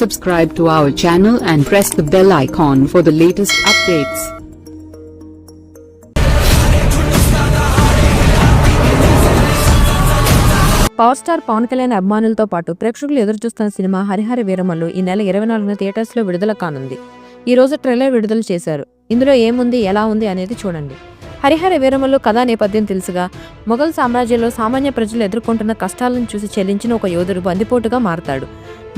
Subscribe to our channel and press the bell icon for the latest updates. Power star Pawan Kalyan అభిమానులతో పాటు ప్రేక్షకులు ఎదురుచూస్తున్న cinema Harihara Veeramallu ఈ నెల ఇరవై నాలుగున థియేటర్స్లో విడుదల కానుంది. ఈ రోజు ట్రైలర్ విడుదల చేశారు. ఇందులో ఏముంది ఎలా ఉంది అనేది చూడండి. హరిహర వీరమల్లు కథా నేపథ్యం తెలుసుగా. మొఘల్ సామ్రాజ్యంలో సామాన్య ప్రజలు ఎదుర్కొంటున్న కష్టాలను చూసి చెల్లించిన ఒక యోధుడు బందిపోటుగా మారతాడు.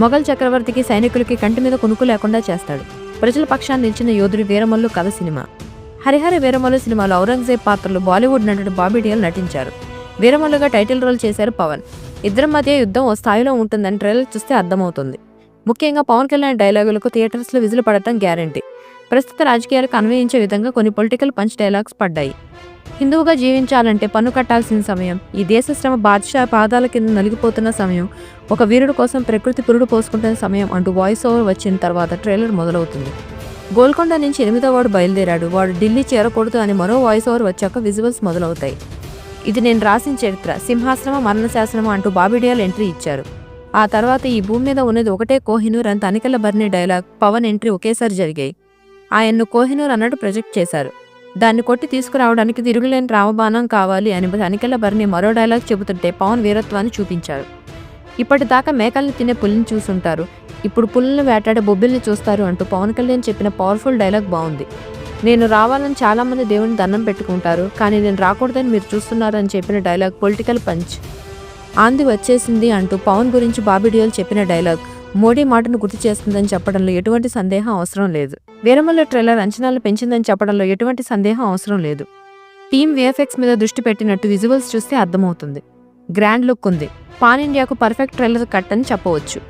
మొఘల్ చక్రవర్తికి సైనికులకి కంటి మీద కొనుక్కు లేకుండా చేస్తాడు. ప్రజల పక్షాన్ని నిలిచిన యోధుడి వీరమల్లు కథ సినిమా. హరిహర వీరమల్లు సినిమాలో ఔరంగజేబ్ పాత్రలో బాలీవుడ్ నటుడు బాబీడియల్ నటించారు. వీరమల్లుగా టైటిల్ రోల్ చేశారు పవన్. ఇద్దరి మధ్య యుద్ధం ఓ స్థాయిలో ఉంటుందని ట్రైలర్ చూస్తే అర్థమవుతుంది. ముఖ్యంగా పవన్ కళ్యాణ్ డైలాగులకు థియేటర్స్లో విజులు పడటం గ్యారంటీ. ప్రస్తుత రాజకీయాలకు అన్వయించే విధంగా కొన్ని పొలిటికల్ పంచ్ డైలాగ్స్ పడ్డాయి. హిందువుగా జీవించాలంటే పన్ను కట్టాల్సిన సమయం ఈ దేశ శ్రమ బాద్షా పాదాల కింద నలిగిపోతున్న సమయం ఒక వీరుడు కోసం ప్రకృతి పురుడు పోసుకుంటున్న సమయం అంటూ వాయిస్ ఓవర్ వచ్చిన తర్వాత ట్రైలర్ మొదలవుతుంది. గోల్కొండ నుంచి ఎనిమిదో వాడు బయలుదేరాడు. వాడు ఢిల్లీ చేరకూడదు అని మరో వాయిస్ ఓవర్ వచ్చాక విజువల్స్ మొదలవుతాయి. ఇది నేను రాసిన చరిత్ర. సింహాసనమ మరణశాశనం అంటూ బాబిడియాల్ ఎంట్రీ ఇచ్చారు. ఆ తర్వాత ఈ భూమి మీద ఉన్నది ఒకటే కోహినూర్ అని తనికెళ్ళ బర్ని డైలాగ్ పవన్ ఎంట్రీ ఒకేసారి జరిగాయి. ఆయన్ను కోహినూర్ అన్నట్టు ప్రొజెక్ట్ చేశారు. దాన్ని కొట్టి తీసుకురావడానికి తిరుగులేని రామబాణం కావాలి అని తనికెళ్ళ బర్ని మరో డైలాగ్ చెబుతుంటే పవన్ వీరత్వాన్ని చూపించారు. ఇప్పటిదాకా మేకల్ని తినే పులిని చూసుంటారు. ఇప్పుడు పుల్లని వేటాడే బొబ్బిల్ని చూస్తారు అంటూ పవన్ కళ్యాణ్ చెప్పిన పవర్ఫుల్ డైలాగ్ బాగుంది. నేను రావాలని చాలామంది దేవుని దండం పెట్టుకుంటారు కానీ నేను రాకూడదని మీరు చూస్తున్నారని చెప్పిన డైలాగ్ పొలిటికల్ పంచ్. ఆంది వచ్చేసింది అంటూ పవన్ గురించి బాబిడియోల్ చెప్పిన డైలాగ్. మోడీ మాటను గుర్తు చేస్తుందని చెప్పడంలో ఎటువంటి సందేహం అవసరం లేదు. వీరమల్ల ట్రైలర్ అంచనాలు పెంచిందని చెప్పడంలో ఎటువంటి సందేహం అవసరం లేదు. టీమ్ విఎఫ్ఎక్స్ మీద దృష్టి పెట్టినట్టు విజువల్స్ చూస్తే అర్థమవుతుంది. గ్రాండ్ లుక్ ఉంది. పాన్ ఇండియాకు పర్ఫెక్ట్ ట్రైలర్ కట్ అని చెప్పవచ్చు.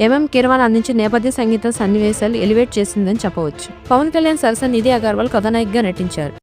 ఎంఎం కిరవాన్ అందించే నేపథ్య సంగీత సన్నివేశాలు ఎలివేట్ చేసిందని చెప్పవచ్చు. పవన్ కళ్యాణ్ సరసన నిధి అగర్వాల్ కథానాయికగా నటించారు.